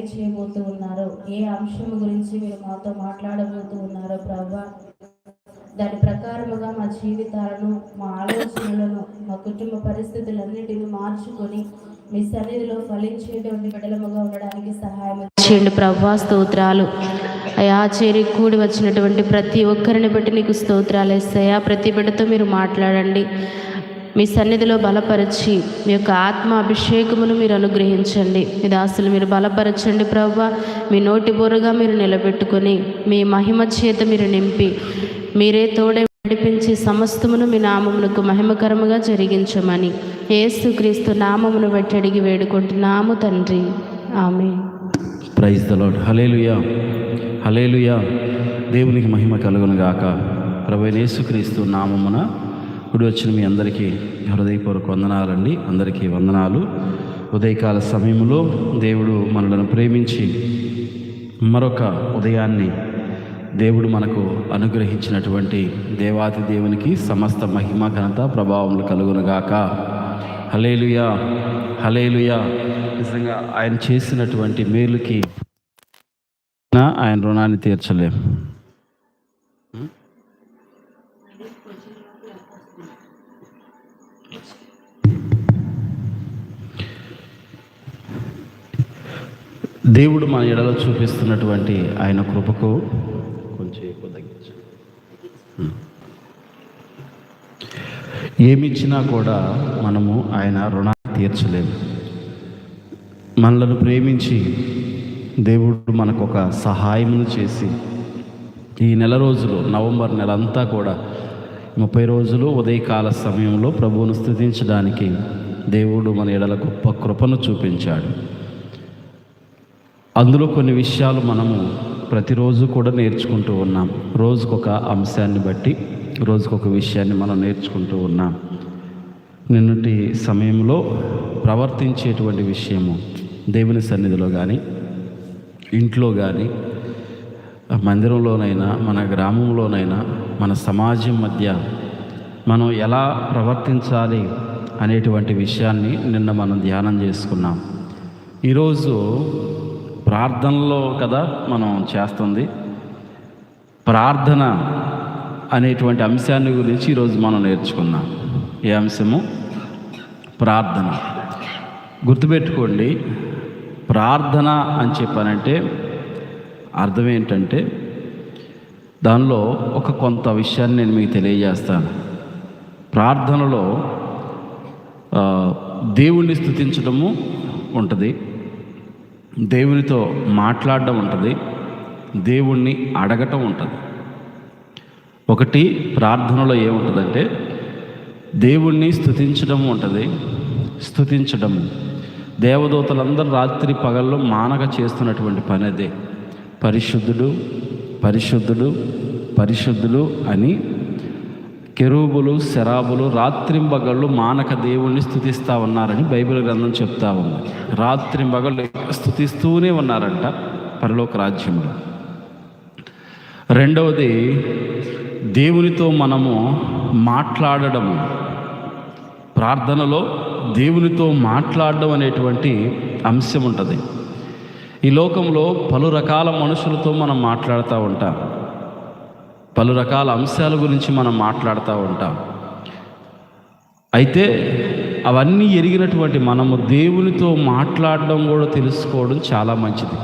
చేయబోతూ ఉన్నారు ఏ అంశం గురించి మీరు మాతో మాట్లాడబోతూ ఉన్నారో ప్రభా దాని ప్రకారముగా మా జీవితాలను మా ఆలోచనలను మా కుటుంబ పరిస్థితులన్నింటినీ మార్చుకొని మీ సన్నిధిలో ఫలించేటువంటి బిడలముగా ఉండడానికి సహాయం చేయండి ప్రభా స్తోత్రాలు. అయా చేరి కూడి వచ్చినటువంటి ప్రతి ఒక్కరిని బట్టి నీకు స్తోత్రాలు వేస్తాయా? ప్రతి బిడ్డతో మీరు మాట్లాడండి. మీ సన్నిధిలో బలపరిచి మీ యొక్క ఆత్మ అభిషేకమును మీరు అనుగ్రహించండి. మీ దాసులు మీరు బలపరచండి ప్రభా. మీ నోటి బొరగా మీరు నిలబెట్టుకొని మీ మహిమ చేత మీరు నింపి మీరే తోడే నడిపించి సమస్తమును మీ నామమునకు మహిమకరముగా జరిగించమని ఏసుక్రీస్తు నామమును బట్టి అడిగి వేడుకుంటున్నాము తండ్రి. ఆమె ప్రైజ్ ద హలేలుయా హలేలుయా దేవునికి మహిమ కలుగును గాక ప్రభు యేసుక్రీస్తు నామమున ఇప్పుడు వచ్చిన మీ అందరికీ హృదయపూర్వక వందనాలండి. అందరికీ వందనాలు. ఉదయకాల సమయంలో దేవుడు మనలను ప్రేమించి మరొక ఉదయాన్ని దేవుడు మనకు అనుగ్రహించినటువంటి దేవాతి దేవునికి సమస్త మహిమ ఘనత ప్రభావములు కలుగునుగాక హలేలుయా హలేలుయా నిజంగా ఆయన చేసినటువంటి మేలుకి ఆయన రుణాన్ని తీర్చలేం. దేవుడు మన ఎడలో చూపిస్తున్నటువంటి ఆయన కృపకు కొంచెం ఎక్కువ తగ్గించు ఏమిచ్చినా కూడా మనము ఆయన రుణాన్ని తీర్చలేము. మనలను ప్రేమించి దేవుడు మనకు ఒక సహాయమును చేసి ఈ నెల రోజులు నవంబర్ నెల అంతా కూడా ముప్పై రోజులు ఉదయకాల సమయంలో ప్రభువును స్థుతించడానికి దేవుడు మన ఎడల గొప్ప కృపను చూపించాడు. అందులో కొన్ని విషయాలు మనము ప్రతిరోజు కూడా నేర్చుకుంటూ ఉన్నాం. రోజుకొక అంశాన్ని బట్టి రోజుకొక విషయాన్ని మనం నేర్చుకుంటూ ఉన్నాం. నిన్నటి సమయంలో ప్రవర్తించేటువంటి విషయము దేవుని సన్నిధిలో కానీ ఇంట్లో కానీ మందిరంలోనైనా మన గ్రామంలోనైనా మన సమాజం మధ్య మనం ఎలా ప్రవర్తించాలి అనేటువంటి విషయాన్ని నిన్న మనం ధ్యానం చేసుకున్నాం. ఈరోజు ప్రార్థనలో కదా మనం చేస్తుంది. ప్రార్థన అనేటువంటి అంశాన్ని గురించి ఈరోజు మనం నేర్చుకున్నాం ఏ అంశము? ప్రార్థన. గుర్తుపెట్టుకోండి ప్రార్థన అని చెప్పానంటే అర్థం ఏంటంటే దానిలో ఒక కొంత విషయాన్ని నేను మీకు తెలియజేస్తాను. ప్రార్థనలో దేవుణ్ణి స్థుతించడము ఉంటుంది. దేవునితో మాట్లాడడం ఉంటుంది దేవుణ్ణి అడగటం ఉంటుంది. ఒకటి ప్రార్థనలో ఏముంటుందంటే దేవుణ్ణి స్థుతించడం ఉంటుంది స్థుతించడము దేవదూతలందరూ రాత్రి పగల్లో మానక చేస్తున్నటువంటి పని అదే పరిశుద్ధుడు పరిశుద్ధుడు పరిశుద్ధులు అని కెరూబులు శరాబులు రాత్రింబగళ్ళు మానక దేవుణ్ణి స్థుతిస్తూ ఉన్నారని బైబిల్ గ్రంథం చెప్తా ఉంది. రాత్రింబగళ్ళు స్థుతిస్తూనే ఉన్నారంట పరలోక రాజ్యంలో రెండవది దేవునితో మనము మాట్లాడడం ప్రార్థనలో దేవునితో మాట్లాడడం అనేటువంటి అంశం ఉంటుంది. ఈ లోకంలో పలు రకాల మనుషులతో మనం మాట్లాడుతూ ఉంటాం. పలు రకాల అంశాల గురించి మనం మాట్లాడుతూ ఉంటాం. అయితే అవన్నీ ఎరిగినటువంటి మనము దేవునితో మాట్లాడడం కూడా తెలుసుకోవడం చాలా మంచిది.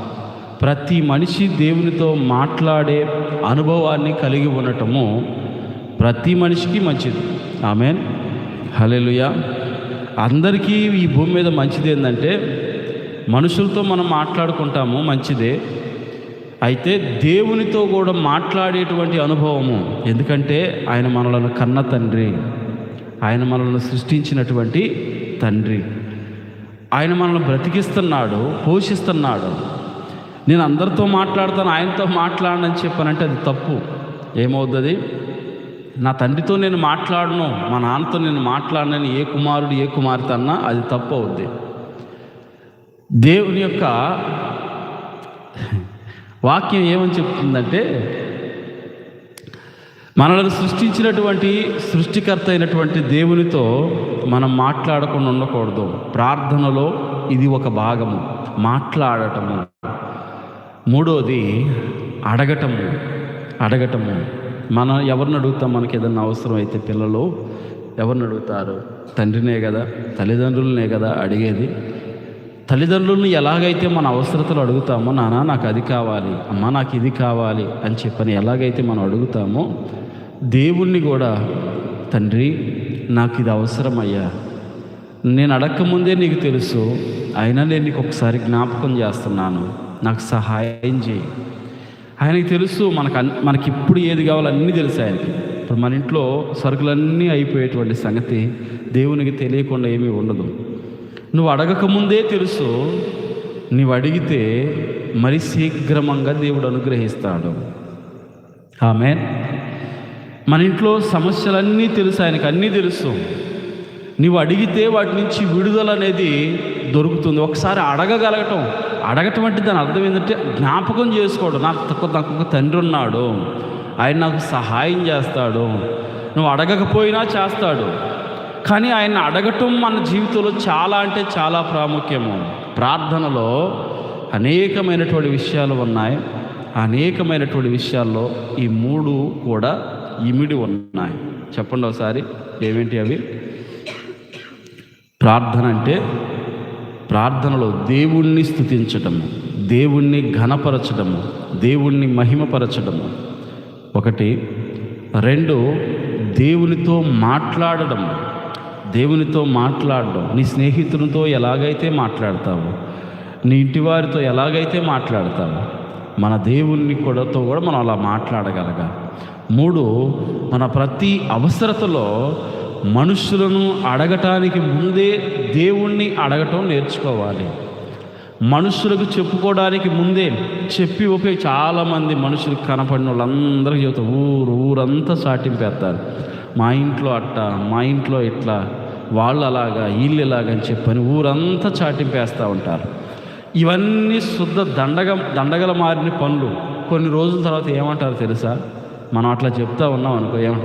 ప్రతి మనిషి దేవునితో మాట్లాడే అనుభవాన్ని కలిగి ఉండటము ప్రతి మనిషికి మంచిది. ఆమెన్. హలెలుయా అందరికీ ఈ భూమి మీద మంచిది ఏంటంటే మనుషులతో మనం మాట్లాడుకుంటాము మంచిదే. అయితే దేవునితో కూడా మాట్లాడేటువంటి అనుభవము. ఎందుకంటే ఆయన మనలను కన్న తండ్రి. ఆయన మనల్ని సృష్టించినటువంటి తండ్రి. ఆయన మనల్ని బ్రతికిస్తున్నాడు పోషిస్తున్నాడు. నేను అందరితో మాట్లాడతాను ఆయనతో మాట్లాడనని చెప్పానంటే అది తప్పు. ఏమవుతుంది? నా తండ్రితో నేను మాట్లాడను మా నాన్నతో నేను మాట్లాడనని ఏ కుమారుడు ఏ కుమార్తె అన్నా అది తప్పు అవుద్ది. దేవుని యొక్క వాక్యం ఏమని చెప్తుందంటే మనల్ని సృష్టించినటువంటి సృష్టికర్త అయినటువంటి దేవునితో మనం మాట్లాడకుండా ఉండకూడదు. ప్రార్థనలో ఇది ఒక భాగము మాట్లాడటము. మూడోది అడగటము అడగటము. మనం ఎవరిని అడుగుతాం? మనకి ఏదైనా అవసరం అయితే పిల్లలు ఎవరిని అడుగుతారు? తండ్రినే కదా తల్లిదండ్రులనే కదా అడిగేది. తల్లిదండ్రులను ఎలాగైతే మన అవసరతలు అడుగుతామో నాన్న నాకు అది కావాలి అమ్మ నాకు ఇది కావాలి అని చెప్పని ఎలాగైతే మనం అడుగుతామో దేవుణ్ణి కూడా తండ్రి నాకు ఇది అవసరమయ్యా. నేను అడగకముందే నీకు తెలుసు. అయినా నేను నీకు ఒకసారి జ్ఞాపకం చేస్తున్నాను. నాకు సహాయం చేయి. ఆయనకి తెలుసు మనకు అన్ మనకి ఇప్పుడు ఏది కావాలో అన్నీ తెలుసు ఆయనకి. ఇప్పుడు మన ఇంట్లో సరుకులన్నీ అయిపోయేటువంటి సంగతి దేవునికి తెలియకుండా ఏమీ ఉండదు. నువ్వు అడగకముందే తెలుసు నువ్వు అడిగితే మరి శీఘ్రమంగా దేవుడు అనుగ్రహిస్తాడు. ఆమె మన ఇంట్లో సమస్యలన్నీ తెలుసు ఆయనకు అన్నీ తెలుసు. నీవు అడిగితే వాటి నుంచి విడుదల అనేది దొరుకుతుంది. ఒకసారి అడగగలగటం అడగటం అంటే దాని అర్థం ఏంటంటే జ్ఞాపకం చేసుకోవడం. నాకు తక్కువ నాకు ఒక తండ్రి ఉన్నాడు. ఆయన నాకు సహాయం చేస్తాడు. నువ్వు అడగకపోయినా చేస్తాడు. కానీ ఆయన అడగటం మన జీవితంలో చాలా అంటే చాలా ప్రాముఖ్యము. ప్రార్థనలో అనేకమైనటువంటి విషయాలు ఉన్నాయి. అనేకమైనటువంటి విషయాల్లో ఈ మూడు కూడా ఇమిడి ఉన్నాయి. చెప్పండి ఒకసారి ఏమిటి అవి? ప్రార్థన అంటే ప్రార్థనలో దేవుణ్ణి స్థుతించటము దేవుణ్ణి ఘనపరచడము దేవుణ్ణి మహిమపరచడము ఒకటి. రెండు. దేవునితో మాట్లాడడం దేవునితో మాట్లాడడం నీ స్నేహితులతో ఎలాగైతే మాట్లాడతావు నీ ఇంటి వారితో ఎలాగైతే మాట్లాడతావు మన దేవుణ్ణి కూడాతో కూడా మనం అలా మాట్లాడగలగాలి. మూడు మన ప్రతి అవసరతలో మనుషులను అడగటానికి ముందే దేవుణ్ణి అడగటం నేర్చుకోవాలి. మనుషులకు చెప్పుకోవడానికి ముందే చెప్పి ఒకే చాలామంది మనుషులు కనపడిన వాళ్ళందరికీ చెబుతారు ఊరు ఊరంతా సాటింపేస్తారు మా ఇంట్లో అట్ట మా ఇంట్లో ఇట్లా వాళ్ళు అలాగా వీళ్ళు ఇలాగని చెప్పని ఊరంతా చాటింపేస్తూ ఉంటారు. ఇవన్నీ శుద్ధ దండగ దండగల మారిన పనులు. కొన్ని రోజుల తర్వాత ఏమంటారు తెలుసా? మనం అట్లా చెప్తా ఉన్నాం అనుకో ఏమ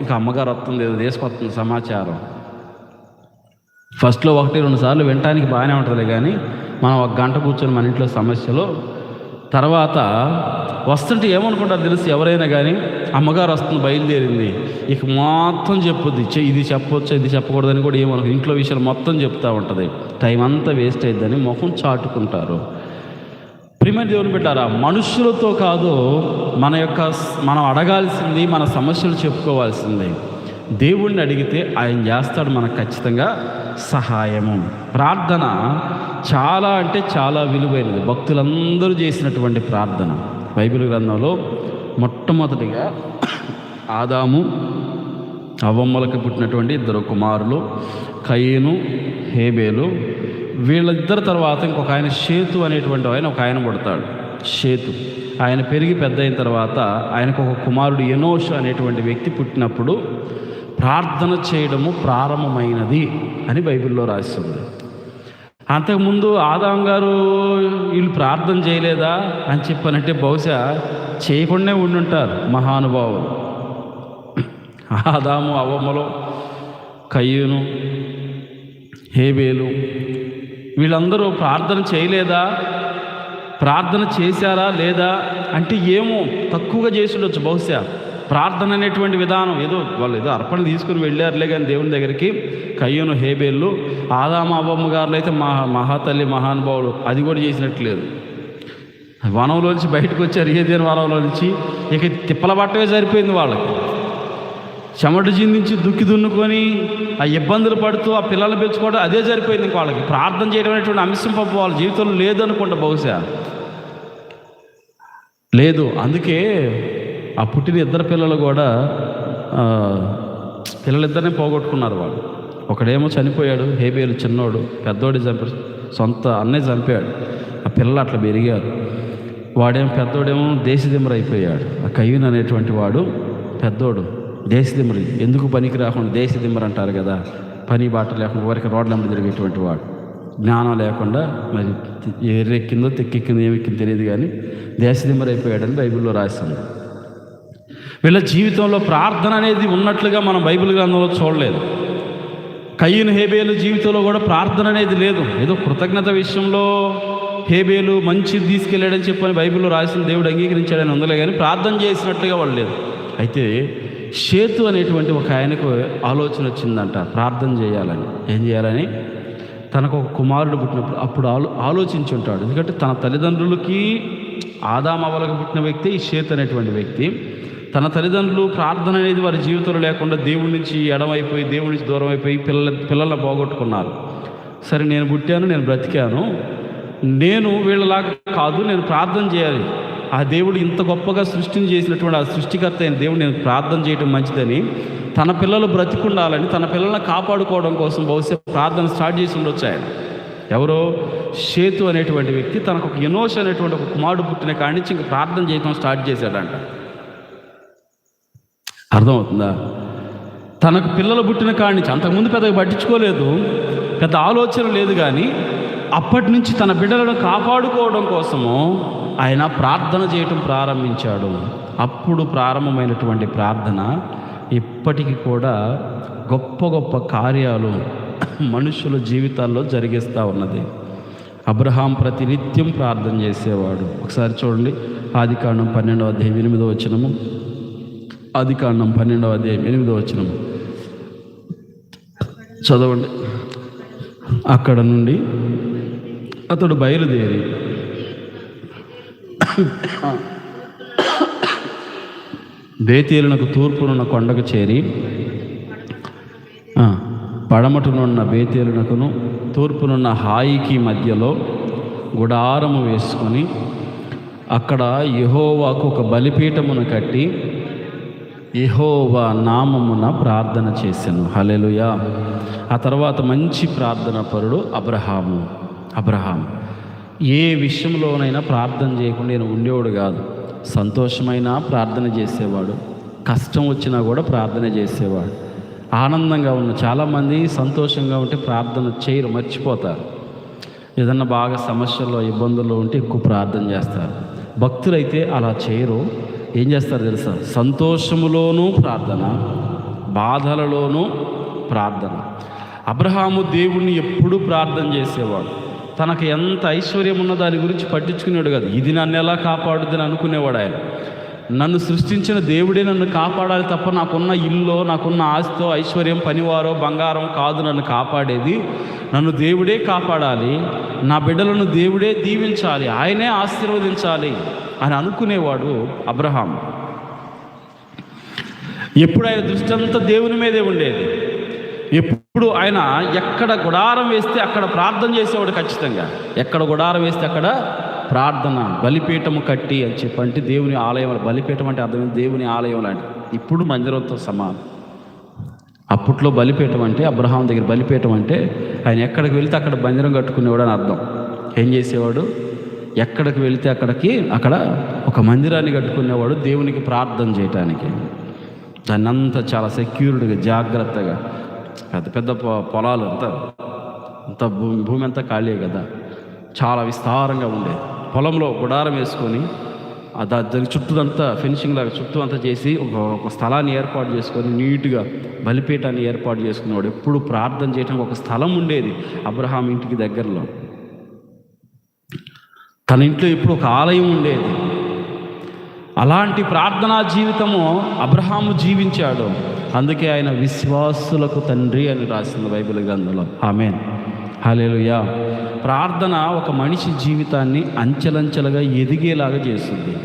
ఇంకా అమ్మగారు వస్తుంది ఏదో తీసుకొస్తుంది సమాచారం. ఫస్ట్లో ఒకటి రెండు సార్లు వినటానికి బాగానే ఉంటుంది కానీ మనం ఒక గంట కూర్చొని మన ఇంట్లో సమస్యలు తర్వాత వస్తుంటే ఏమనుకుంటారు తెలుసు? ఎవరైనా కానీ అమ్మగారు వస్తుంది బయలుదేరింది. ఇక మొత్తం చెప్పొద్ది. ఇది చెప్పొచ్చు ఇది చెప్పకూడదని కూడా ఏమనుకో ఇంట్లో విషయాలు మొత్తం చెప్తూ ఉంటుంది. టైం అంతా వేస్ట్ అయిద్దని ముఖం చాటుకుంటారు. ప్రిమియర్ దేవుని పెట్టారా మనుషులతో కాదు మన యొక్క మనం అడగాల్సింది మన సమస్యలు చెప్పుకోవాల్సింది. దేవుణ్ణి అడిగితే ఆయన చేస్తాడు మనకు ఖచ్చితంగా. సహాయము. ప్రార్థన చాలా అంటే చాలా విలువైనది. భక్తులందరూ చేసినటువంటి ప్రార్థన. బైబిల్ గ్రంథంలో మొట్టమొదటిగా ఆదాము అవ్వమ్మలకు పుట్టినటువంటి ఇద్దరు కుమారులు కయ్యను హేబేలు వీళ్ళిద్దరి తర్వాత ఇంకొక ఆయన షేతు అనేటువంటి ఆయన ఒక ఆయన పుడతాడు. షేతు. ఆయన పెరిగి పెద్ద అయిన తర్వాత ఆయనకు ఒక కుమారుడు ఎనోష్ అనేటువంటి వ్యక్తి పుట్టినప్పుడు ప్రార్థన చేయడము ప్రారంభమైనది అని బైబిల్లో రాసింది అంతకుముందు ఆదాం గారు వీళ్ళు ప్రార్థన చేయలేదా అని చెప్పనంటే బహుశా చేయకుండా ఉండుంటారు మహానుభావులు. ఆదాము అవ్వమ్మలో కయ్యూను హేబేలు వీళ్ళందరూ ప్రార్థన చేయలేదా? ప్రార్థన చేశారా లేదా? అంటే ఏమో తక్కువగా చేసి ఉండొచ్చు బహుశా. ప్రార్థన అనేటువంటి విధానం. ఏదో వాళ్ళు ఏదో అర్పణ తీసుకుని వెళ్ళారులే కానీ దేవుని దగ్గరికి. కయ్యను హేబేళ్ళు ఆదామ అవ్వమ్మ గారులు అయితే మహా మహాతల్లి మహానుభావులు. అది కూడా చేసినట్లేదు. వనంలోంచి బయటకు వచ్చారు ఏదేని వనంలో నుంచి? ఇక తిప్పల పట్టవే సరిపోయింది వాళ్ళకి. చెమట చిందించి దుక్కి దున్నుకొని ఆ ఇబ్బందులు పడుతూ ఆ పిల్లల్ని పెంచుకోవడం అదే సరిపోయింది ఇంక వాళ్ళకి. ప్రార్థన చేయడం అనేటువంటి అంశం పాప వాళ్ళ జీవితంలో లేదనుకుంటా బహుశా. లేదు. అందుకే ఆ పుట్టిన ఇద్దరు పిల్లలు కూడా పిల్లలిద్దరిని పోగొట్టుకున్నారు వాళ్ళు. ఒకడేమో చనిపోయాడు హేబేలు చిన్నోడు పెద్దోడి చంపి సొంత అన్నయ్య చంపాడు. ఆ పిల్లలు అట్లా పెరిగారు. వాడేమో పెద్దోడేమో దేశదిమ్మర అయిపోయాడు ఆ కయ్యూన్ అనేటువంటి వాడు పెద్దోడు దేశదిమ్మరి. ఎందుకు పనికి రాకుండా దేశదిమ్మర అంటారు కదా? పని బాట లేకుండా ఎవరికి రోడ్ల మీద తిరిగేటువంటి వాడు. జ్ఞానం లేకుండా మరి ఎర్రెక్కిందో తెక్కెక్కిందో ఏమెక్కిందో తెలియదు కానీ దేశదిమ్మర అయిపోయాడని బైబిల్లో రాసింది. వీళ్ళ జీవితంలో ప్రార్థన అనేది ఉన్నట్లుగా మనం బైబిల్ గ్రంథంలో చూడలేదు. కయ్యను హేబేలు జీవితంలో కూడా ప్రార్థన అనేది లేదు. ఏదో కృతజ్ఞత విషయంలో హేబేలు మంచి తీసుకెళ్ళాడని చెప్పని బైబిల్లో రాసిన దేవుడు అంగీకరించాడని ఉందలే కానీ ప్రార్థన చేసినట్టుగా వాళ్ళు లేదు అయితే షేతు అనేటువంటి ఒక ఆయనకు ఆలోచన వచ్చిందంట ప్రార్థన చేయాలని. ఏం చేయాలని? తనకు ఒక కుమారుడు పుట్టినప్పుడు అప్పుడు ఆలో ఆలోచించి ఉంటాడు. ఎందుకంటే తన తల్లిదండ్రులకి ఆదామవలకు పుట్టిన వ్యక్తి ఈ షేత్ అనేటువంటి వ్యక్తి. తన తల్లిదండ్రులు ప్రార్థన అనేది వారి జీవితంలో లేకుండా దేవుడి నుంచి ఎడమైపోయి దేవుడి నుంచి దూరం అయిపోయి పిల్లల పిల్లల్ని పోగొట్టుకున్నారు. సరే నేను పుట్టాను నేను బ్రతికాను. నేను వీళ్ళలాగా కాదు నేను ప్రార్థన చేయాలి. ఆ దేవుడు ఇంత గొప్పగా సృష్టిని చేసినటువంటి ఆ సృష్టికర్త అయిన దేవుడు నేను ప్రార్థన చేయడం మంచిదని తన పిల్లలు బ్రతికుండాలని తన పిల్లల్ని కాపాడుకోవడం కోసం బహుశా ప్రార్థన స్టార్ట్ చేసి ఉండొచ్చు ఆయన. ఎవరో? షేతు అనేటువంటి వ్యక్తి తనకు ఒక ఎనోష్ అనేటువంటి ఒక కుమారుడు పుట్టిన కాడి నుంచి ఇంకా ప్రార్థన చేయడం స్టార్ట్ చేశాడంట. అర్థమవుతుందా? తనకు పిల్లలు పుట్టిన కాడి నుంచి అంతకుముందు పెద్దగా పట్టించుకోలేదు పెద్ద ఆలోచన లేదు కానీ అప్పటి నుంచి తన బిడ్డలను కాపాడుకోవడం కోసము ఆయన ప్రార్థన చేయటం ప్రారంభించాడు. అప్పుడు ప్రారంభమైనటువంటి ప్రార్థన ఇప్పటికీ కూడా గొప్ప గొప్ప కార్యాలు మనుషుల జీవితాల్లో జరిగిస్తూ ఉన్నది. అబ్రహాం ప్రతినిత్యం ప్రార్థన చేసేవాడు. ఒకసారి చూడండి ఆది కాండం పన్నెండవ అధ్యాయం ఎనిమిదో వచ్చినము ఆది కాండం పన్నెండవ అధ్యాయం ఎనిమిదో వచ్చినము చదవండి. అక్కడ నుండి అతడు బయలుదేరి. బేతేలునకు తూర్పునున్న కొండకు చేరి పడమటునున్న బేతేలునకును తూర్పునున్న హాయికి మధ్యలో గుడారము వేసుకొని అక్కడ యెహోవాకు ఒక బలిపీఠమును కట్టి ఎహోవా నామమున ప్రార్థన చేశాను. హలెలుయా ఆ తర్వాత మంచి ప్రార్థన పరుడు అబ్రహాము. అబ్రహాం ఏ విషయంలోనైనా ప్రార్థన చేయకుండా నేను ఉండేవాడు కాదు. సంతోషమైనా ప్రార్థన చేసేవాడు. కష్టం వచ్చినా కూడా ప్రార్థన చేసేవాడు. ఆనందంగా ఉన్న చాలామంది సంతోషంగా ఉంటే ప్రార్థన చేయరు మర్చిపోతారు. ఏదన్నా బాగా సమస్యల్లో ఇబ్బందుల్లో ఉంటే ఎక్కువ ప్రార్థన చేస్తారు. భక్తులైతే అలా చేయరు. ఏం చేస్తారు తెలుసా? సంతోషములోనూ ప్రార్థన బాధలలోనూ ప్రార్థన. అబ్రహాము దేవుణ్ణి ఎప్పుడు ప్రార్థన చేసేవాడు. తనకు ఎంత ఐశ్వర్యం ఉన్న దాని గురించి పట్టించుకునేవాడు కాదు. ఇది నన్ను ఎలా కాపాడుద్దని అనుకునేవాడు ఆయన. నన్ను సృష్టించిన దేవుడే నన్ను కాపాడాలి తప్ప నాకున్న ఇల్లు నాకున్న ఆస్తితో ఐశ్వర్యం పనివారో బంగారం కాదు నన్ను కాపాడేది. నన్ను దేవుడే కాపాడాలి. నా బిడ్డలను దేవుడే దీవించాలి. ఆయనే ఆశీర్వదించాలి. అని అనుకునేవాడు అబ్రహాం. ఎప్పుడు ఆయన దృష్టి అంతా దేవుని మీదే ఉండేది. ఎప్పుడు ఆయన ఎక్కడ గుడారం వేస్తే అక్కడ ప్రార్థన చేసేవాడు ఖచ్చితంగా. ఎక్కడ గుడారం వేస్తే అక్కడ ప్రార్థన బలిపీఠము కట్టి అని చెప్పంటే దేవుని ఆలయం బలిపీఠం అంటే అర్థం దేవుని ఆలయం లాంటి. ఇప్పుడు మందిరంతో సమానం. అప్పట్లో బలిపీఠం అంటే అబ్రహాం దగ్గర బలిపీఠం అంటే ఆయన ఎక్కడికి వెళ్తే అక్కడ మందిరం కట్టుకునేవాడు అని అర్థం. ఏం చేసేవాడు? ఎక్కడికి వెళితే అక్కడికి అక్కడ ఒక మందిరాన్ని కట్టుకునేవాడు దేవునికి ప్రార్థన చేయటానికి. దాన్ని అంతా చాలా సెక్యూర్డ్గా జాగ్రత్తగా. పెద్ద పెద్ద పొ- పొలాలు అంతా. అంత భూమి భూమి అంతా ఖాళీ కదా. చాలా విస్తారంగా ఉండేది పొలంలో గుడారం వేసుకొని దాని చుట్టూదంతా ఫినిషింగ్ లాగా చుట్టూ అంతా చేసి ఒక ఒక స్థలాన్ని ఏర్పాటు చేసుకొని నీట్గా బలిపీఠాన్ని ఏర్పాటు చేసుకునేవాడు. ఎప్పుడు ప్రార్థన చేయడానికి ఒక స్థలం ఉండేది అబ్రహాం ఇంటికి దగ్గరలో. తన ఇంట్లో ఇప్పుడు ఒక ఆలయం ఉండేది. అలాంటి ప్రార్థనా జీవితము అబ్రహాము జీవించాడు. అందుకే ఆయన విశ్వాసులకు తండ్రి అని రాసింది బైబిల్ గ్రంథంలో. ఆమె హల్లెలూయా. ప్రార్థన ఒక మనిషి జీవితాన్ని అంచెలంచెలుగా ఎదిగేలాగా చేస్తుంది.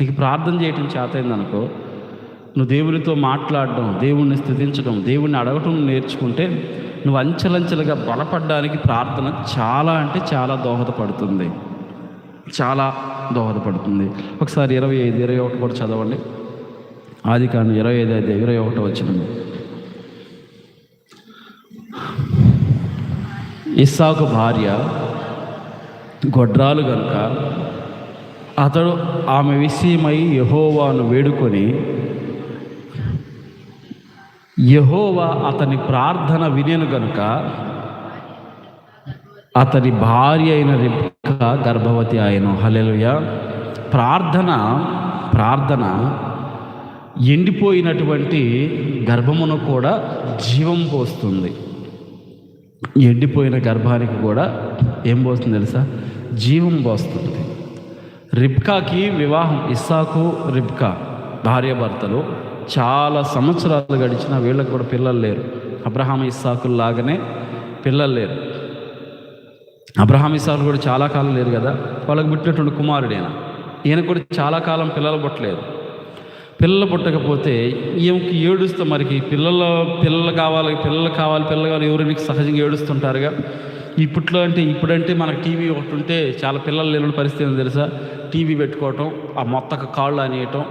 నీకు ప్రార్థన చేయటం చేతైందనుకో నువ్వు దేవునితో మాట్లాడడం దేవుణ్ణి స్థుతించడం దేవుణ్ణి అడగటం నేర్చుకుంటే నువ్వు అంచెలంచెలుగా బలపడడానికి ప్రార్థన చాలా అంటే చాలా దోహదపడుతుంది. చాలా దోహదపడుతుంది. ఒకసారి ఇరవై ఐదు ఇరవై ఒకటి కూడా చదవండి. ఆది కాను ఇరవై ఐదు ఐదు ఇరవై ఒకటి వచ్చిన ఇస్సాకు భార్య గొడ్రాలు గనుక అతడు ఆమె విషయమై యహోవాను వేడుకొని యహోవా అతని ప్రార్థన వినేను గనుక అతని భార్య అయిన రిబ్క గర్భవతి ఆయన. హలెలుయ ప్రార్థన ప్రార్థన. ఎండిపోయినటువంటి గర్భమును కూడా జీవం పోస్తుంది. ఎండిపోయిన గర్భానికి కూడా ఏం పోస్తుంది తెలుసా? జీవం పోస్తుంది. రిబ్కాకి వివాహం ఇస్సాకు రిబ్కా భార్యాభర్తలు చాలా సంవత్సరాలు గడిచిన వీళ్ళకి కూడా పిల్లలు లేరు. అబ్రహాం ఇస్సాకుల్లాగానే పిల్లలు లేరు. అబ్రహాం ఇస్సాకులు కూడా చాలా కాలం లేరు కదా. వాళ్ళకి పుట్టినటువంటి కుమారుడైన? ఈయన కూడా చాలా కాలం పిల్లలు పుట్టలేదు పిల్లలు పుట్టకపోతే ఈమెకి ఏడుస్తూ మరికి పిల్లలు పిల్లలు కావాలి పిల్లలు కావాలి పిల్లలు కావాలి ఎవరికి సహజంగా ఏడుస్తుంటారుగా? ఇప్పట్లో అంటే ఇప్పుడంటే మనకు టీవీ ఒకటి ఉంటే చాలా పిల్లలు లేని పరిస్థితి తెలుసా? టీవీ పెట్టుకోవటం ఆ మొత్తక కాళ్ళు అనేయటం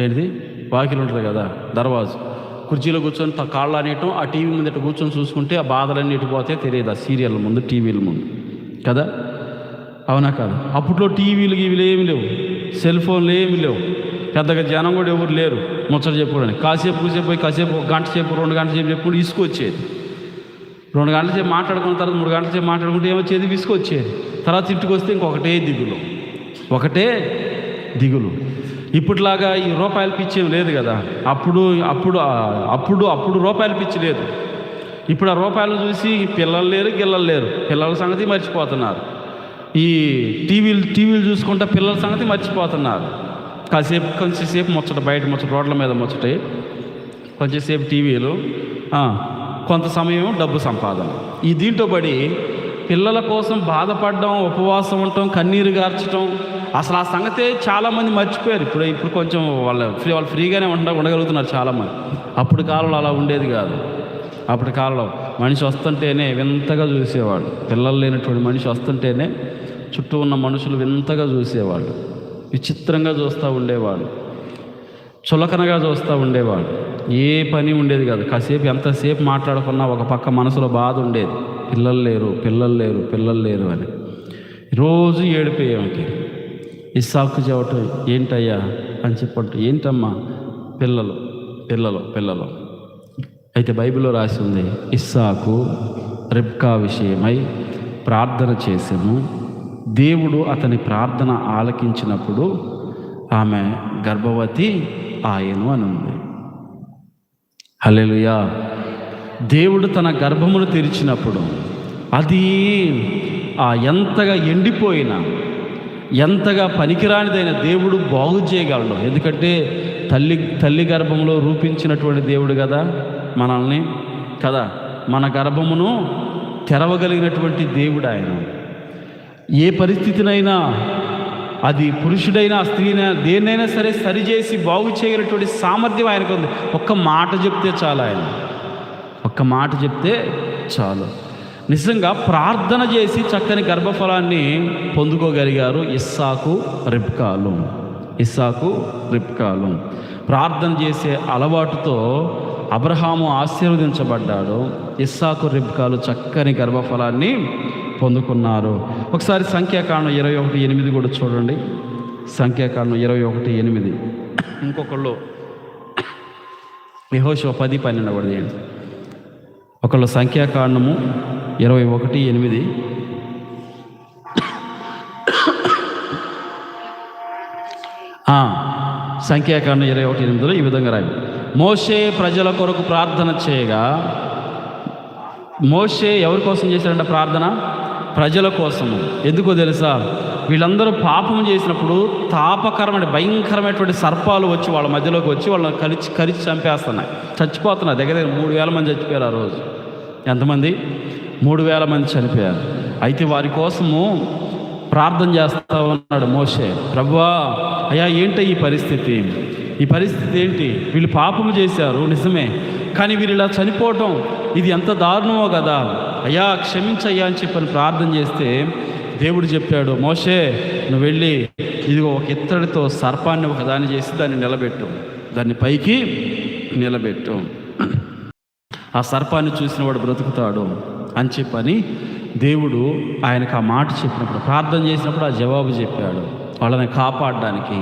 ఏంటిది? వాకిలు ఉంటుంది కదా దర్వాజు. కుర్చీలో కూర్చొని కాళ్ళు అనేయటం ఆ టీవీ ముందట కూర్చొని చూసుకుంటే ఆ బాధలన్నిటి పోతే తెలియదు ఆ సీరియల్ ముందు టీవీల ముందు. కదా? అవునా కాదు? అప్పట్లో టీవీలు గీవీలు ఏమి లేవు. సెల్ ఫోన్లు ఏమి లేవు. పెద్దగా జనం కూడా ఎవరు లేరు. ముచ్చట చెప్పుకోవడానికి. కాసేపు కూసేపు పోయి కాసేపు ఒక గంట సేపు రెండు గంటల సేపు చెప్పుకుంటూ ఇసుకొచ్చేది. రెండు గంటల సేపు మాట్లాడుకున్న తర్వాత మూడు గంటల సేపు మాట్లాడుకుంటే ఏమొచ్చేది? విసుకొచ్చేది తర్వాత ఇంటికి వస్తే ఇంకొకటే దిగులు. ఒకటే దిగులు. ఇప్పటిలాగా ఈ రూపాయల పిచ్చేం లేదు కదా? అప్పుడు అప్పుడు అప్పుడు అప్పుడు రూపాయల పిచ్చి లేదు. ఇప్పుడు ఆ రూపాయలు చూసి పిల్లలు లేరు గిల్లలు లేరు. పిల్లల సంగతి మర్చిపోతున్నారు. ఈ టీవీలు టీవీలు చూసుకుంటే పిల్లల సంగతి మర్చిపోతున్నారు. కాసేపు కొంచెంసేపు ముచ్చట బయట ముచ్చట రోడ్ల మీద ముచ్చట కొంచెంసేపు టీవీలు కొంత సమయం డబ్బు సంపాదన. ఈ దీంతో పడి పిల్లల కోసం బాధపడడం ఉపవాసం ఉండటం కన్నీరు గార్చడం అసలు ఆ సంగతే చాలామంది మర్చిపోయారు. ఇప్పుడు ఇప్పుడు కొంచెం వాళ్ళ ఫ్రీ వాళ్ళు ఫ్రీగానే ఉండ ఉండగలుగుతున్నారు చాలామంది. అప్పుడు కాలంలో అలా ఉండేది కాదు. అప్పటి కాలంలో మనిషి వస్తుంటేనే వింతగా చూసేవాడు పిల్లలు లేనటువంటి మనిషి వస్తుంటేనే చుట్టూ ఉన్న మనుషులు వింతగా చూసేవాళ్ళు. విచిత్రంగా చూస్తూ ఉండేవాడు చులకనగా చూస్తూ ఉండేవాడు ఏ పని ఉండేది కాదు. కాసేపు ఎంతసేపు మాట్లాడుకున్నా ఒక పక్క మనసులో బాధ ఉండేది. పిల్లలు లేరు పిల్లలు లేరు పిల్లలు లేరు అని. రోజు ఏడిపోయామకి ఇస్సాకు చెవటం ఏంటయ్యా అని చెప్పట్టు ఏంటమ్మా? పిల్లలు పిల్లలు పిల్లలు. అయితే బైబిల్లో రాసి ఉంది ఇస్సాకు రిబ్కా విషయమై ప్రార్థన చేసాము దేవుడు అతని ప్రార్థన ఆలకించినప్పుడు ఆమె గర్భవతి ఆయను అని ఉంది హల్లెలూయా. దేవుడు తన గర్భమును తెరిచినప్పుడు అది ఆ ఎంతగా ఎండిపోయిన ఎంతగా పనికిరానిదైన దేవుడు బాగు చేయగలడు ఎందుకంటే తల్లి తల్లి గర్భంలో రూపించినటువంటి దేవుడు కదా మనల్ని? కదా? మన గర్భమును తెరవగలిగినటువంటి దేవుడు ఆయన. ఏ పరిస్థితినైనా అది పురుషుడైనా స్త్రీనైనా దేన్నైనా సరే సరిచేసి బాగు చేయగలిగినటువంటి సామర్థ్యం ఆయనకు ఉంది ఒక్క మాట చెప్తే చాలు ఆయన. ఒక్క మాట చెప్తే చాలు. నిజంగా ప్రార్థన చేసి చక్కని గర్భఫలాన్ని పొందుకోగలిగారు ఇస్సాకు రిబ్కాలు. ఇస్సాకు రిప్కాలు ప్రార్థన చేసే అలవాటుతో అబ్రహాము ఆశీర్వదించబడ్డాడు. ఇస్సాకు రిబ్కాలు చక్కని గర్భఫలాన్ని పొందుకున్నారు. ఒకసారి సంఖ్యాకాండం ఇరవై ఒకటి ఎనిమిది కూడా చూడండి. సంఖ్యాకాండం ఇరవై ఒకటి ఎనిమిది. ఇంకొకళ్ళు యెహోషువ పది పన్నెండు కూడా చేయండి. ఒకళ్ళు సంఖ్యాకాండము ఇరవై ఒకటి ఎనిమిది. సంఖ్యాకాండం ఇరవై ఒకటి ఎనిమిదిలో ఈ విధంగా రాయి మోషే ప్రజల కొరకు ప్రార్థన చేయగా మోషే ఎవరి కోసం చేశాడంట ప్రార్థన? ప్రజల కోసము. ఎందుకో తెలుసా? వీళ్ళందరూ పాపం చేసినప్పుడు తాపకరమైన భయంకరమైనటువంటి సర్పాలు వచ్చి వాళ్ళ మధ్యలోకి వచ్చి వాళ్ళని కలిచి కరిచి చంపేస్తున్నాయి. చచ్చిపోతున్నారు దగ్గర దగ్గర మూడు వేల మంది చచ్చిపోయారు ఆ రోజు. ఎంతమంది? మూడు వేల మంది చనిపోయారు. అయితే వారి కోసము ప్రార్థన చేస్తా ఉన్నాడు మోషే. ప్రభువా అయ్యా ఏంటి ఈ పరిస్థితి? ఈ పరిస్థితి ఏంటి? వీళ్ళు పాపము చేశారు నిజమే. కానీ వీళ్ళు ఇలా చనిపోవటం ఇది ఎంత దారుణమో కదా. అయ్యా క్షమించయ్యా అని చెప్పని ప్రార్థన చేస్తే దేవుడు చెప్పాడు మోషే నువ్వు వెళ్ళి ఇదిగో ఒక ఇత్తడితో సర్పాన్ని ఒక దాన్ని చేసి దాన్ని నిలబెట్టు. దాన్ని పైకి నిలబెట్టు. ఆ సర్పాన్ని చూసిన వాడు బ్రతుకుతాడు అని చెప్పని దేవుడు ఆయనకు ఆ మాట చెప్పినప్పుడు ప్రార్థన చేసినప్పుడు ఆ జవాబు చెప్పాడు. వాళ్ళని కాపాడడానికి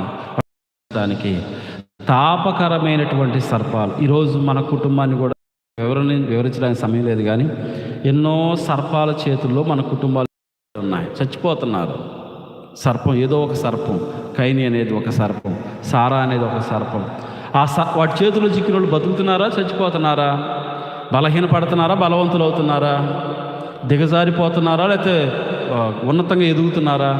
దానికి తాపకరమైనటువంటి సర్పాలు. ఈరోజు మన కుటుంబాన్ని కూడా వివరణ వివరించడానికి సమయం లేదు కానీ ఎన్నో సర్పాల చేతుల్లో మన కుటుంబాలు ఉన్నాయి. చచ్చిపోతున్నారు. సర్పం ఏదో ఒక సర్పం. కైని అనేది ఒక సర్పం. సారా అనేది ఒక సర్పం. ఆ స వాటి చేతుల్లో చిక్కిన వాళ్ళు బతుకుతున్నారా చచ్చిపోతున్నారా? బలహీన పడుతున్నారా బలవంతులు అవుతున్నారా దిగజారిపోతున్నారా లేకపోతే ఉన్నతంగా ఎదుగుతున్నారా?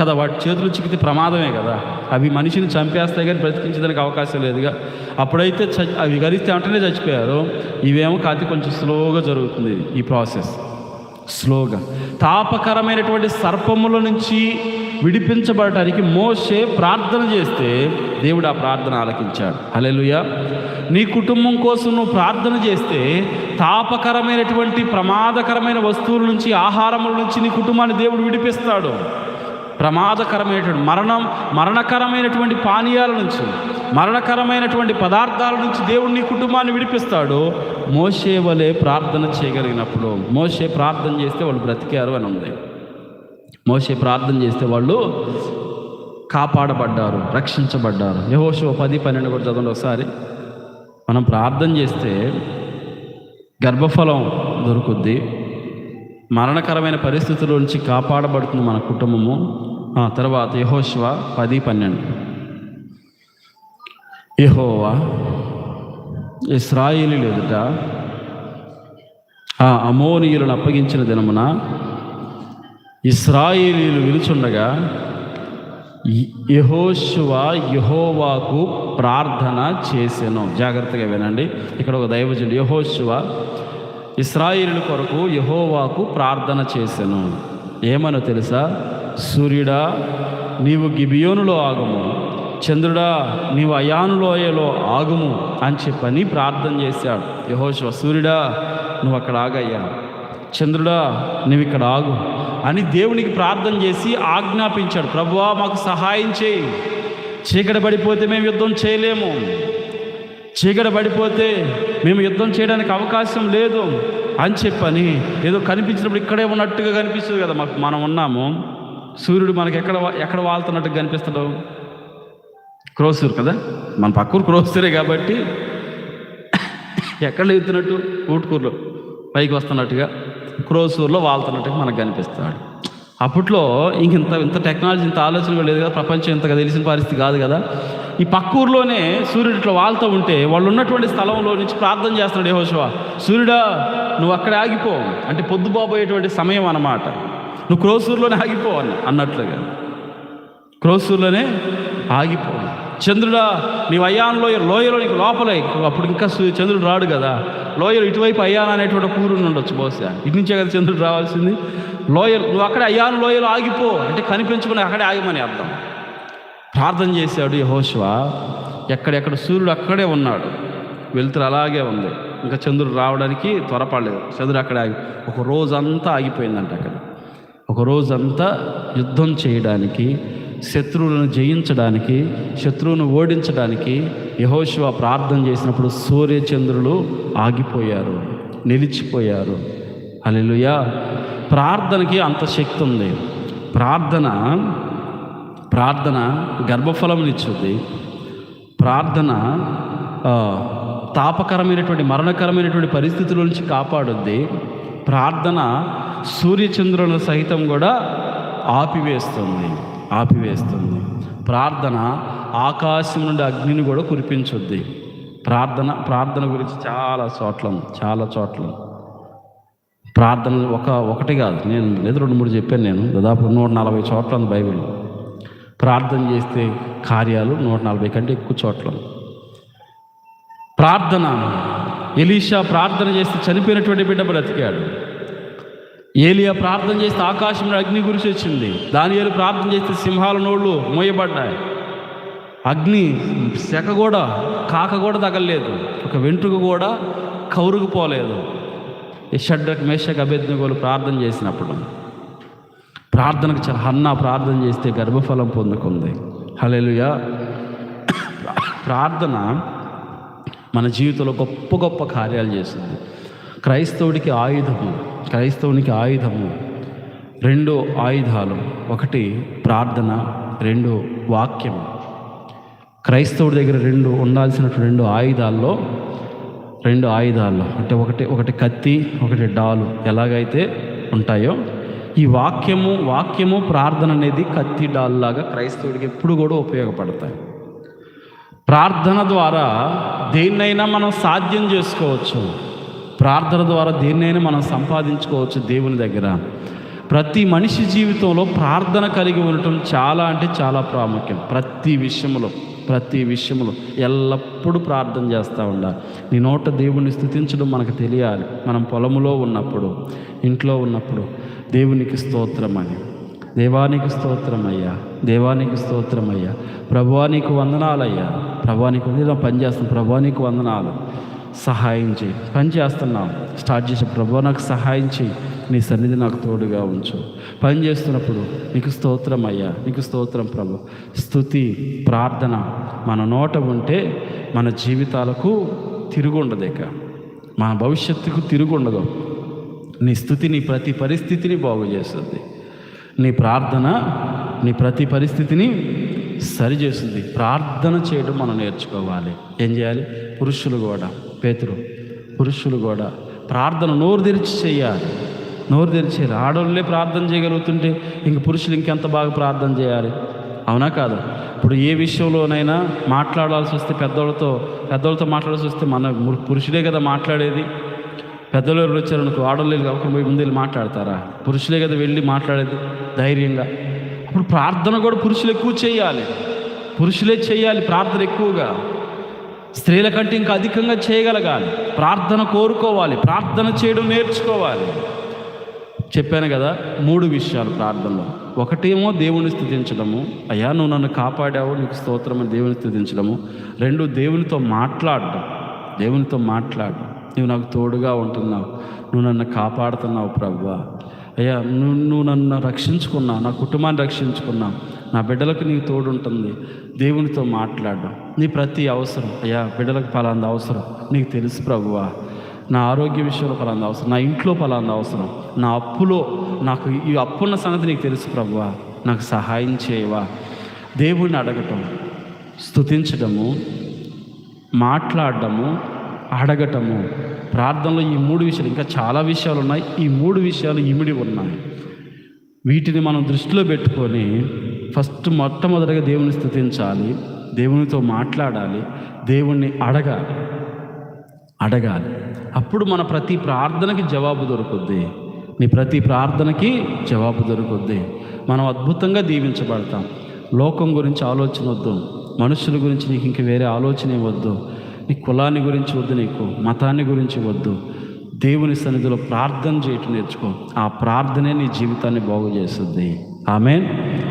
కదా వాటి చేతులు చిక్కితే ప్రమాదమే కదా. అవి మనిషిని చంపేస్తాయి కానీ బ్రతికించడానికి అవకాశం లేదుగా. అప్పుడైతే చ అవి గరిస్తే వెంటనే చచ్చిపోయారు. ఇవేమో కాతి కొంచెం స్లోగా జరుగుతుంది ఈ ప్రాసెస్. స్లోగా. తాపకరమైనటువంటి సర్పముల నుంచి విడిపించబడటానికి మోసే ప్రార్థన చేస్తే దేవుడు ఆ ప్రార్థన ఆలకించాడు. హల్లెలూయా. నీ కుటుంబం కోసం నువ్వు ప్రార్థన చేస్తే తాపకరమైనటువంటి ప్రమాదకరమైన వస్తువుల నుంచి ఆహారముల నుంచి నీ కుటుంబాన్ని దేవుడు విడిపిస్తాడు. ప్రమాదకరమైనటువంటి మరణం మరణకరమైనటువంటి పానీయాల నుంచి మరణకరమైనటువంటి పదార్థాల నుంచి దేవుడు నీ కుటుంబాన్ని విడిపిస్తాడు. మోసే వలె ప్రార్థన చేయగలిగినప్పుడు మోసే ప్రార్థన చేస్తే వాళ్ళు బ్రతికారు అని ఉంది. మోసే ప్రార్థన చేస్తే వాళ్ళు కాపాడబడ్డారు రక్షించబడ్డారు. యహోషో పది పన్నెండు కూడా చదవండి ఒకసారి. మనం ప్రార్థన చేస్తే గర్భఫలం దొరుకుద్ది మరణకరమైన పరిస్థితుల నుంచి కాపాడబడుతుంది మన కుటుంబము. ఆ తర్వాత యహోశివ పది పన్నెండు. యహోవా ఇస్రాయిలు ఎదుట ఆ అమోనీయులను అప్పగించిన దినమున ఇస్రాయిలీలు విలుచుండగా యహోశువ యహోవాకు ప్రార్థన చేశాను జాగ్రత్తగా వినండి. ఇక్కడ ఒక దైవజుడు యహోశువ ఇస్రాయేలు కొరకు యహోవాకు ప్రార్థన చేశాను ఏమనో తెలుసా? సూర్యుడా నీవు గిబియోనులో ఆగము. చంద్రుడా నీవు అయానులోయలో ఆగుము అని చెప్పని ప్రార్థన చేశాడు. యహోశివ సూర్యుడా నువ్వు అక్కడ ఆగయ్యా. చంద్రుడా నువ్వు ఇక్కడ ఆగు అని దేవునికి ప్రార్థన చేసి ఆజ్ఞాపించాడు. ప్రభువా మాకు సహాయం చేయి. చీకటి పడిపోతే మేము యుద్ధం చేయలేము. చీకటి పడిపోతే మేము యుద్ధం చేయడానికి అవకాశం లేదు అని చెప్పని ఏదో కనిపించినప్పుడు ఇక్కడే ఉన్నట్టుగా కనిపిస్తుంది కదా మాకు మనం ఉన్నాము. సూర్యుడు మనకి ఎక్కడ ఎక్కడ వాళ్తున్నట్టు కనిపిస్తాడు? క్రోసూరు కదా? మన పక్కూరు క్రోసూరే కాబట్టి ఎక్కడ ఎత్తున్నట్టు ఊటుకూరులో పైకి వస్తున్నట్టుగా క్రోసూరులో వాళ్తున్నట్టుగా మనకు కనిపిస్తాడు. అప్పట్లో ఇంక ఇంత ఇంత టెక్నాలజీ ఇంత ఆలోచన లేదు కదా ప్రపంచం ఇంతగా తెలిసిన పరిస్థితి కాదు కదా. ఈ పక్క ఊర్లోనే సూర్యుడు ఇట్లా వాళ్తూ ఉంటే వాళ్ళు ఉన్నటువంటి స్థలంలో నుంచి ప్రార్థన చేస్తున్నాడు యహోశివ సూర్యుడా నువ్వు అక్కడ ఆగిపో. అంటే పొద్దుబాబోయేటువంటి సమయం అన్నమాట. నువ్వు క్రోసూరులోనే ఆగిపో అన్నట్లుగా. క్రోసూర్లోనే ఆగిపో. చంద్రుడా నీవు అయ్యాను లోయ లోయలో నీకు లోపలే. అప్పుడు ఇంకా సూ- చంద్రుడు రాడు కదా. లోయలు ఇటువైపు అయ్యాన్ అనేటువంటి ఒక ఊరు ఉండొచ్చు బహుశా. ఇటు నుంచే కదా చంద్రుడు రావాల్సింది. లోయలు నువ్వు అక్కడే అయ్యాను లోయలో ఆగిపో. అంటే కనిపించుకుని అక్కడే ఆగమని అర్థం. ప్రార్థన చేశాడు యహోశివ ఎక్కడెక్కడ సూర్యుడు అక్కడే ఉన్నాడు. వెలుతురు అలాగే ఉంది. ఇంకా చంద్రుడు రావడానికి త్వరపడలేదు. చంద్రుడు అక్కడే ఆగి ఒక రోజంతా ఆగిపోయిందంట అక్కడ. ఒక రోజంతా యుద్ధం చేయడానికి శత్రువులను జయించడానికి శత్రువును ఓడించడానికి యహోశివ ప్రార్థన చేసినప్పుడు సూర్యచంద్రులు ఆగిపోయారు నిలిచిపోయారు. అలెలుయా ప్రార్థనకి అంత శక్తి ఉంది. ప్రార్థన ప్రార్థన గర్భఫలమునిచ్చుద్ది ప్రార్థన తాపకరమైనటువంటి మరణకరమైనటువంటి పరిస్థితుల నుంచి కాపాడుద్ది. ప్రార్థన సూర్యచంద్రులను సహితం కూడా ఆపివేస్తుంది ఆపివేస్తుంది. ప్రార్థన ఆకాశం నుండి అగ్నిని కూడా కురిపించుద్ది. ప్రార్థన ప్రార్థన గురించి చాలా చోట్ల చాలా చోట్ల. ప్రార్థన ఒక ఒకటి కాదు నేను లేదు రెండు మూడు చెప్పాను నేను. దాదాపు నూట నలభై చోట్ల ఉంది బైబిల్. ప్రార్థన చేస్తే కార్యాలు నూట నలభై కంటే ఎక్కువ చోట్ల ప్రార్థన. ఎలీషా ప్రార్థన చేస్తే చనిపోయినటువంటి బిడ్డ బ్రతికాడు. ఏలియా ప్రార్థన చేస్తే ఆకాశంలో అగ్ని గురిసి వచ్చింది. దానియేలు ప్రార్థన చేస్తే సింహాల నోళ్ళు మోయబడ్డాయి. అగ్ని శక కూడా కాక కూడా తగలలేదు. ఒక వెంట్రుక కూడా కౌరుకుపోలేదు. ఈ మేషక్ మేషకు ప్రార్థన చేసినప్పుడు. ప్రార్థనకు చాలా హన్నా ప్రార్థన చేస్తే గర్భఫలం పొందుకుంది. హలేలుయా ప్రార్థన మన జీవితంలో గొప్ప గొప్ప కార్యాలు చేస్తుంది. క్రైస్తవుడికి ఆయుధము క్రైస్తవునికి ఆయుధము రెండు ఆయుధాలు. ఒకటి ప్రార్థన రెండు వాక్యం క్రైస్తవుడి దగ్గర రెండు ఉండాల్సిన రెండు ఆయుధాల్లో రెండు ఆయుధాల్లో. అంటే ఒకటి ఒకటి కత్తి ఒకటి డాలు ఎలాగైతే ఉంటాయో ఈ వాక్యము వాక్యము ప్రార్థన అనేది కత్తి డాల్లాగా క్రైస్తవుడికి ఎప్పుడు కూడా ఉపయోగపడతాయి. ప్రార్థన ద్వారా దేన్నైనా మనం సాధ్యం చేసుకోవచ్చు. ప్రార్థన ద్వారా దేన్నైనా మనం సంపాదించుకోవచ్చు దేవుని దగ్గర. ప్రతి మనిషి జీవితంలో ప్రార్థన కలిగి ఉండటం చాలా అంటే చాలా ప్రాముఖ్యం. ప్రతి విషయంలో ప్రతి విషయంలో ఎల్లప్పుడూ ప్రార్థన చేస్తూ ఉండాలి. నీ నోట దేవుని స్థుతించడం మనకు తెలియాలి. మనం పొలములో ఉన్నప్పుడు ఇంట్లో ఉన్నప్పుడు దేవునికి స్తోత్రమని దేవానికి స్తోత్రమయ్యా దేవానికి స్తోత్రమయ్యా ప్రభువానికి వందనాలయ్యా. ప్రభానికి వందనాలు. పని చేస్తాం ప్రభానికి వందనాలు. సహాయం చేయి. పని చేస్తున్నాం. స్టార్ట్ చేసే ప్రభు నాకు సహాయం చేయి. నీ సన్నిధి నాకు తోడుగా ఉంచు. పని చేస్తున్నప్పుడు నీకు స్తోత్రం అయ్యా. నీకు స్తోత్రం ప్రభు. స్థుతి ప్రార్థన మన నోట ఉంటే మన జీవితాలకు తిరుగుండదు ఇక. మన భవిష్యత్తుకు తిరుగుండదు. నీ స్థుతి నీ ప్రతి పరిస్థితిని బాగు చేస్తుంది. నీ ప్రార్థన నీ ప్రతి పరిస్థితిని సరిచేస్తుంది ప్రార్థన చేయడం మనం నేర్చుకోవాలి. ఏం చేయాలి? పురుషులు కూడా పేతురు పురుషులు కూడా ప్రార్థన నోరు తెరిచి చేయాలి. నోరు తెరిచి ఆడవాళ్ళే ప్రార్థన చేయగలుగుతుంటే ఇంక పురుషులు ఇంకెంత బాగా ప్రార్థన చేయాలి? అవునా కాదు? ఇప్పుడు ఏ విషయంలోనైనా మాట్లాడాల్సి వస్తే పెద్దోళ్ళతో పెద్దోళ్ళతో మాట్లాడాల్సి వస్తే మన ము- కదా మాట్లాడేది. పెద్దలు ఎవరు వచ్చారు అనుకో ఆడవాళ్ళు కాకుండా పోయి ముందు వెళ్ళి మాట్లాడతారా? పురుషులే కదా వెళ్ళి మాట్లాడేది ధైర్యంగా. అప్పుడు ప్రార్థన కూడా పురుషులు ఎక్కువ చేయాలి. పురుషులే చేయాలి ప్రార్థన ఎక్కువగా. స్త్రీల కంటే ఇంకా అధికంగా చేయగలగాలి. ప్రార్థన కోరుకోవాలి. ప్రార్థన చేయడం నేర్చుకోవాలి. చెప్పాను కదా మూడు విషయాలు ప్రార్థనలో. ఒకటేమో దేవుని స్థుతించడము. అయ్యా నువ్వు నన్ను కాపాడావు నీకు స్తోత్రం దేవుని స్థుతించడము. రెండు దేవునితో మాట్లాడడం. దేవునితో మాట్లాడడం. నువ్వు నాకు తోడుగా ఉంటున్నావు. నువ్వు నన్ను కాపాడుతున్నావు ప్రవ్వా. అయ్యా నువ్వు నువ్వు నన్ను రక్షించుకున్నావు నా కుటుంబాన్ని రక్షించుకున్నావు నా బిడ్డలకు నీకు తోడు ఉంటుంది దేవునితో మాట్లాడడం నీ ప్రతి అవసరం అయ్యా బిడ్డలకు ఫలాంది అవసరం. నీకు తెలుసు ప్రభువా నా ఆరోగ్య విషయంలో ఫలాంది అవసరం నా ఇంట్లో ఫలాంది అవసరం. నా అప్పులో నాకు ఈ అప్పున్న సంగతి నీకు తెలుసు ప్రభువా నాకు సహాయం చేయవా. దేవుడిని అడగటం స్తుతించడము మాట్లాడటము అడగటము. ప్రార్థనలో ఈ మూడు విషయాలు ఇంకా చాలా విషయాలు ఉన్నాయి. ఈ మూడు విషయాలు ఇమిడి ఉన్నాయి. వీటిని మనం దృష్టిలో పెట్టుకొని ఫస్ట్ మొట్టమొదటిగా దేవుని స్థుతించాలి దేవునితో మాట్లాడాలి దేవుణ్ణి అడగాలి. అడగాలి. అప్పుడు మన ప్రతి ప్రార్థనకి జవాబు దొరుకుద్ది. నీ ప్రతి ప్రార్థనకి జవాబు దొరుకుద్ది. మనం అద్భుతంగా దీవించబడతాం. లోకం గురించి ఆలోచన వద్దు మనుషుల గురించి నీకు ఇంక వేరే ఆలోచన వద్దు నీ కులాన్ని గురించి వద్దు నీకు మతాన్ని గురించి వద్దు. దేవుని సన్నిధిలో ప్రార్థన చేయటం నేర్చుకో. ఆ ప్రార్థనే నీ జీవితాన్ని బాగు చేస్తుంది. ఆమె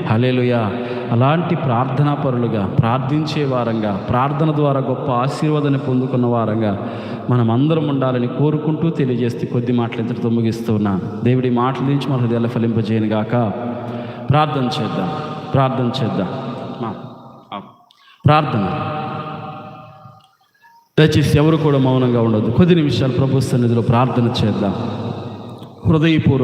హలేలుయ అలాంటి ప్రార్థనా పరులుగా ప్రార్థించే వారంగా ప్రార్థన ద్వారా గొప్ప ఆశీర్వాదాన్ని పొందుకున్న వారంగా మనం అందరం ఉండాలని కోరుకుంటూ తెలియజేస్తే కొద్ది మాటలు ఇంతటితో ముగిస్తున్నా దేవుడి మాటల నుంచి మన హృదయాలు ఫలింపజేయను గాక. ప్రార్థన చేద్దాం. ప్రార్థన చేద్దాం. మా, ఆ, ప్రార్థన. దయచేసి ఎవరు కూడా మౌనంగా ఉండదు కొద్ది నిమిషాలు ప్రభు సన్నిధిలో ప్రార్థన చేద్దాం. హృదయపూర్వక